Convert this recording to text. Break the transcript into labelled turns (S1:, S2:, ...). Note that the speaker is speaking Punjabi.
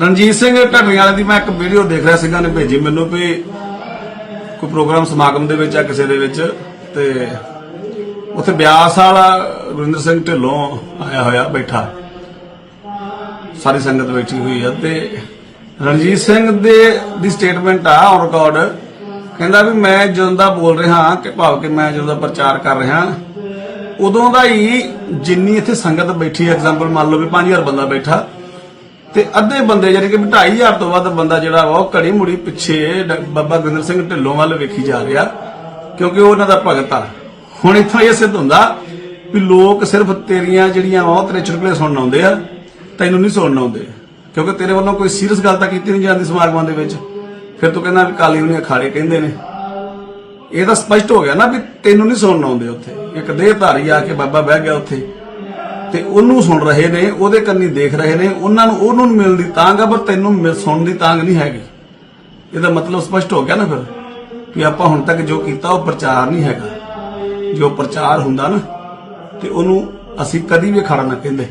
S1: ਰਣਜੀਤ ਸਿੰਘ ਢੱਡਰੀਆਂ ਵਾਲੇ ਦੀ ਮੈਂ ਇੱਕ ਵੀਡੀਓ ਦੇਖ ਰਿਹਾ ਸੀਗਾ ਨੇ ਭੇਜੀ ਮੈਨੂੰ ਵੀ ਕੋਈ ਪ੍ਰੋਗਰਾਮ ਸਮਾਗਮ ਦੇ ਵਿੱਚ ਆ ਕਿਸੇ ਦੇ ਵਿੱਚ ਤੇ ਉੱਥੇ ਬਿਆਸ ਵਾਲਾ ਗੁਰਿੰਦਰ ਸਿੰਘ ਢਿੱਲੋਂ ਆਇਆ ਹੋਇਆ, ਬੈਠਾ। ਸਾਰੀ ਸੰਗਤ ਬੈਠੀ ਹੋਈ ਆ ਤੇ ਰਣਜੀਤ ਸਿੰਘ ਦੇ, ਦੀ ਸਟੇਟਮੈਂਟ ਆ ਔਨ ਰਿਕਾਰਡ ਕਹਿੰਦਾ ਵੀ ਮੈਂ ਜਦੋਂ ਦਾ ਬੋਲ ਰਿਹਾ ਕਿ ਭਾਵ ਕਿ ਮੈਂ ਜਦੋਂ ਦਾ ਪ੍ਰਚਾਰ ਕਰ ਰਿਹਾ ਉਦੋਂ ਦਾ ਹੀ ਜਿੰਨੀ ਇੱਥੇ ਸੰਗਤ ਬੈਠੀ ਐਗਜ਼ਾਮਪਲ ਮੰਨ ਲਓ ਵੀ 5000 ਬੰਦਾ ਬੈਠਾ ਤੇ ਅੱਧੇ ਬੰਦੇ ਯਾਨੀ ਕਿ 2500 ਤੋਂ ਵੱਧ ਬੰਦਾ ਜਿਹੜਾ ਉਹ ਘੜੀ ਮੁੜੀ ਪਿੱਛੇ ਡ- ਬਾਬਾ ਗੁਰਿੰਦਰ ਸਿੰਘ ਢਿੱਲੋਂ ਵੱਲ ਵੇਖੀ ਜਾ ਰਿਹਾ, ਕਿਉਂਕਿ ਉਹ ਉਹਨਾਂ ਦਾ ਭਗਤ ਆ। ਹੁਣ ਇੱਥੋਂ ਇਹ ਸਿੱਧ ਹੁੰਦਾ ਵੀ ਲੋਕ ਸਿਰਫ ਤੇਰੀਆਂ ਜਿਹੜੀਆਂ ਉਹ ਤੇਰੇ ਚੁਟਕਲੇ ਸੁਣਨ ਆਉਂਦੇ ਆ, ਤੈਨੂੰ ਨਹੀਂ ਸੁਣਨ ਆਉਂਦੇ, ਕਿਉਂਕਿ ਤੇਰੇ ਵੱਲੋਂ ਕੋਈ ਸੀਰੀਅਸ ਗੱਲ ਤਾਂ ਕੀਤੀ ਨਹੀਂ ਜਾਂਦੀ ਸਮਾਗਮਾਂ ਦੇ ਵਿੱਚ। ਫਿਰ ਤੂੰ ਕਹਿੰਦਾ ਵੀ ਕਾਲੀ ਉਹਨੇ ਅਖਾੜੇ ਕਹਿੰਦੇ ਨੇ। ਇਹ ਤਾਂ ਸਪਸ਼ਟ ਹੋ ਗਿਆ ਨਾ ਵੀ ਤੈਨੂੰ ਨਹੀਂ ਸੁਣਨ ਆਉਂਦੇ ਉੱਥੇ। ਇੱਕ ਦੇਹਧਾਰੀ ਆ ਕੇ ਬਾਬਾ ਬਹਿ ਗਿਆ ਉੱਥੇ। ਤੇ ਉਹਨੂੰ ਸੁਣ ਰਹੇ ਨੇ, ਉਹਦੇ ਕੰਨੀ ਦੇਖ ਰਹੇ ਨੇ, ਉਹਨਾਂ ਨੂੰ, ਉਹਨੂੰ ਮਿਲਣ ਦੀ ਤਾਂਗ ਆ, ਪਰ ਤੈਨੂੰ ਸੁਣਨ ਦੀ ਤਾਂਗ ਨਹੀਂ ਹੈਗੀ। ਇਹਦਾ ਮਤਲਬ ਸਪਸ਼ਟ ਹੋ ਗਿਆ ਨਾ ਫਿਰ, ਵੀ ਆਪਾਂ ਹੁਣ ਤੱਕ ਜੋ ਕੀਤਾ ਉਹ ਪ੍ਰਚਾਰ ਨਹੀਂ ਹੈਗਾ। ਜੋ ਪ੍ਰਚਾਰ ਹੁੰਦਾ ਨਾ, ਤੇ ਉਹਨੂੰ ਅਸੀਂ ਕਦੀ ਵੀ ਖੜਾ ਨਾ ਕਹਿੰਦੇ।